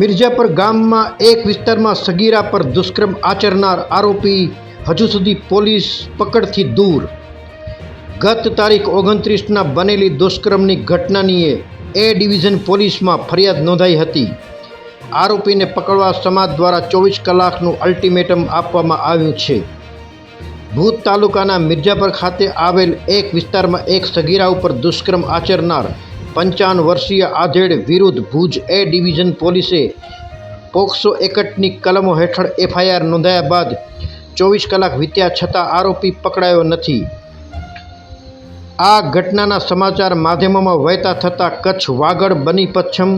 મિર્જાપર ગામમાં એક વિસ્તારમાં સગીરા પર દુષ્કર્મ આચરનાર આરોપી હજુ સુધી પોલીસ પકડથી દૂર. ગત તારીખ ઓગણત્રીસના બનેલી દુષ્કર્મની ઘટનાનીએ એ ડિવિઝન પોલીસમાં ફરિયાદ નોંધાઈ હતી. આરોપીને પકડવા સમાજ દ્વારા ચોવીસ કલાકનું અલ્ટિમેટમ આપવામાં આવ્યું છે. ભૂત તાલુકાના મિર્જાપર ખાતે આવેલ એક વિસ્તારમાં એક સગીરા ઉપર દુષ્કર્મ આચરનાર પંચાવન વર્ષીય આધેડ વિરુદ્ધ ભુજ એ ડિવિઝન પોલીસે પોક્સો એકટની કલમો હેઠળ એફઆઈઆર નોંધાયા બાદ ચોવીસ કલાક વીત્યા છતાં આરોપી પકડાયો નથી. આ ઘટનાના સમાચાર માધ્યમોમાં વહેતા થતાં કચ્છ વાગડ બની પચ્છમ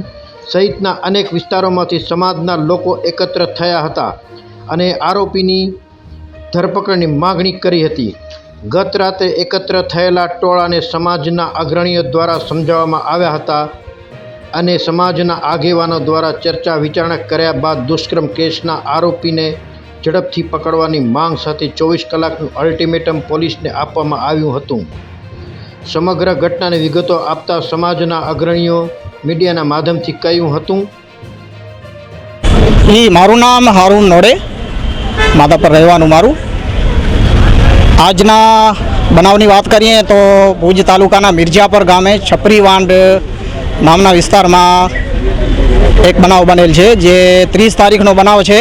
સહિતના અનેક વિસ્તારોમાંથી સમાજના લોકો એકત્ર થયા હતા અને આરોપીની ધરપકડની માગણી કરી હતી. ગત રાતે એકત્ર થયેલા ટોળાને સમાજના અગ્રણીઓ દ્વારા સમજાવવામાં આવ્યા હતા અને સમાજના આગેવાનો દ્વારા ચર્ચા વિચારણા કર્યા બાદ દુષ્કર્મ કેસના આરોપીને ઝડપથી પકડવાની માંગ સાથે ચોવીસ કલાકનું અલ્ટિમેટમ પોલીસને આપવામાં આવ્યું હતું. સમગ્ર ઘટનાની વિગતો આપતા સમાજના અગ્રણીઓ મીડિયાના માધ્યમથી કહ્યું હતું મારું નામ હારૂન નોડે. માધાપર રહેવાનું મારું. આજના બનાવની વાત કરીએ તો ભુજ તાલુકાના મિર્જાપર ગામે છપરી વાંડ નામના વિસ્તારમાં એક બનાવ બનેલ છે, જે ત્રીસ તારીખનો બનાવ છે.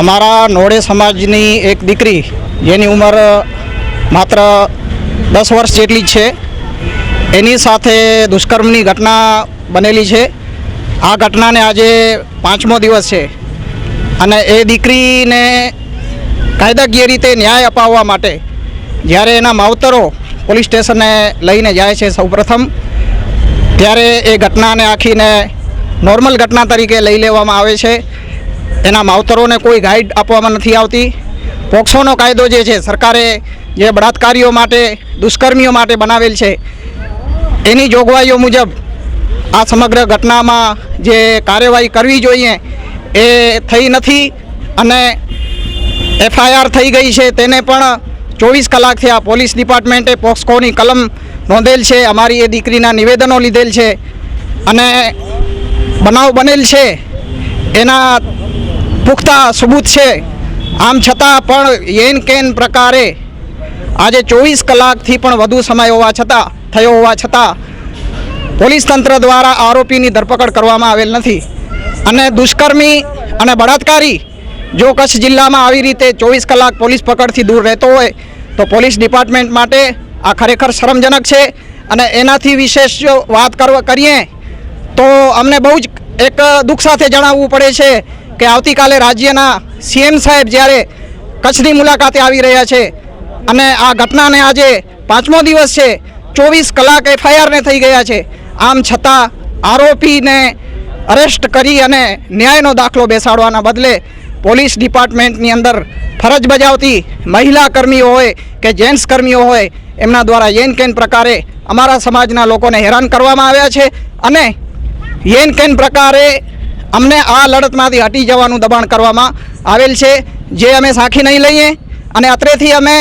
અમારા નોડે સમાજની એક દીકરી, જેની ઉંમર માત્ર દસ વર્ષ જેટલી જ છે. એની સાથે દુષ્કર્મની ઘટના બનેલી છે. આ ઘટનાને આજે પાંચમો દિવસ છે અને એ દીકરીને કાયદાકીય રીતે ન્યાય અપાવવા માટે જ્યારે એના માવતરો પોલીસ સ્ટેશને લઈને જાય છે સૌપ્રથમ, ત્યારે એ ઘટનાને આખીને નોર્મલ ઘટના તરીકે લઈ લેવામાં આવે છે. એના માવતરોને કોઈ ગાઈડ આપવામાં નથી આવતી. પોક્સોનો કાયદો જે છે, સરકારે જે બળાત્કારીઓ માટે, દુષ્કર્મીઓ માટે બનાવેલ છે, એની જોગવાઈઓ મુજબ આ સમગ્ર ઘટનામાં જે કાર્યવાહી કરવી જોઈએ એ થઈ નથી અને એફઆઈઆર થઈ ગઈ છે. તેને પણ ચોવીસ કલાકથી આ પોલીસ ડિપાર્ટમેન્ટે પોક્સકોની કલમ નોંધેલ છે. અમારી એ દીકરીના નિવેદનો લીધેલ છે. અને બનાવ બનેલ છે. એના પુખ્તા સબૂત છે. આમ છતાં પણ યેન કેન પ્રકારે આજે ચોવીસ કલાકથી પણ વધુ સમય હોવા છતાં, થયો હોવા છતાં પોલીસ તંત્ર દ્વારા આરોપીની ધરપકડ કરવામાં આવેલ નથી. અને દુષ્કર્મી અને બળાત્કારી જો કચ્છ જિલ્લામાં આવી રીતે ચોવીસ કલાક પોલીસ પકડથી દૂર રહેતો હોય, તો પોલીસ ડિપાર્ટમેન્ટ માટે આ ખરેખર શરમજનક છે. અને એનાથી વિશેષ જો વાત કરીએ, તો અમને બહુ જ એક દુઃખ સાથે જણાવવું પડે છે કે આવતીકાલે રાજ્યના સીએમ સાહેબ જ્યારે કચ્છની મુલાકાતે આવી રહ્યા છે, અને આ ઘટનાને આજે પાંચમો દિવસ છે, ચોવીસ કલાક એફઆઈઆરને થઈ ગયા છે. આમ છતાં આરોપીને અરેસ્ટ કરી અને ન્યાયનો દાખલો બેસાડવાના બદલે પોલીસ ડિપાર્ટમેન્ટની અંદર ફરજ બજાવતી મહિલા કર્મીઓ હોય કે જેન્ટ્સ કર્મીઓ હોય, એમના દ્વારા યેન કેન પ્રકારે અમારા સમાજના લોકોને હેરાન કરવામાં આવ્યા છે અને યેન કેન પ્રકારે અમને આ લડતમાંથી હટી જવાનું દબાણ કરવામાં આવેલ છે, જે અમે સાખી નહીં લઈએ અને અત્રેથી અમે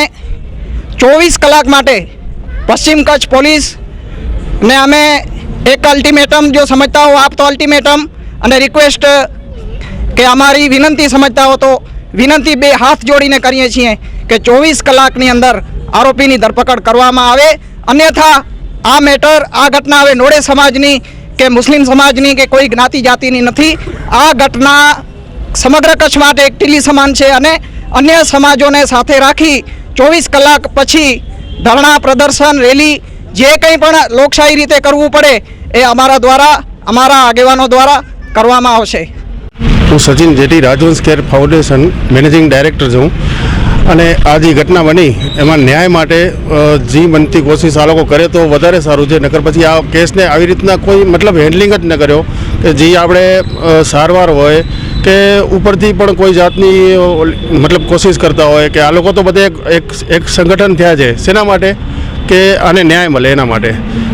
ચોવીસ કલાક માટે પશ્ચિમ કચ્છ પોલીસ ને અમે એક અલ્ટિમેટમ જો સમજતા હો આપ તો અલ્ટિમેટમ અને રિક્વેસ્ટ કે અમારી વિનંતી સમજતા હો તો વિનંતી બે હાથ જોડીને કરીએ છીએ કે ચોવીસ કલાકની અંદર આરોપીની ધરપકડ કરવામાં આવે. અન્યથા આ મેટર, આ ઘટના હવે નોડે સમાજની કે મુસ્લિમ સમાજની કે કોઈ જ્ઞાતિ જાતિની નથી. આ ઘટના સમગ્ર કચ્છ માટે એક ટીલી સમાન છે અને અન્ય સમાજોને સાથે રાખી ચોવીસ કલાક પછી ધરણા પ્રદર્શન, રેલી, જે કંઈ પણ લોકશાહી રીતે કરવું પડે એ અમારા દ્વારા, અમારા આગેવાનો દ્વારા કરવામાં આવશે. હું Sachin Jeti, Rajvansh care foundation managing director છું. અને આ જે ઘટના બની, એમાં ન્યાય માટે જી બનતી કોશિશ આ લોકો કરે તો વધારે સારું છે. નકર પછી આ કેસને આવી રીતના કોઈ મતલબ હેન્ડલિંગ જ ન કર્યો કે જે આપણે સારવાર હોય કે ઉપરથી પણ કોઈ જાતની મતલબ કોશિશ કરતા હોય કે આ લોકો તો બધે એક એક સંગઠન થયા છે. શેના માટે કે આને ન્યાય મળે એના માટે.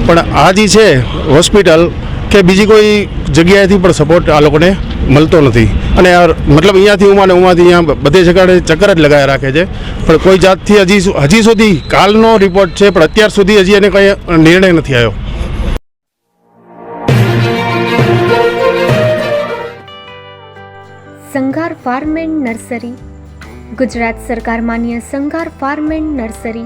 પણ આ જે છે, હોસ્પિટલ કે બીજી કોઈ જગ્યાએથી પણ સપોર્ટ આ લોકોને મળતો નથી. અને મતલબ અહીંયાથી ઉમા ને ઉમાથી અહીંયા બધે જગાડે ચક્કર જ લગાવી રાખે છે. પણ કોઈ જાતથી હજી હજી સુધી કાલનો રિપોર્ટ છે, પણ અત્યાર સુધી હજી એને કંઈ નિર્ણય નથી આવ્યો. Sanghar farm and nursery. Gujarat સરકાર માન્ય સંઘાર ફાર્મ એન્ડ નર્સરી.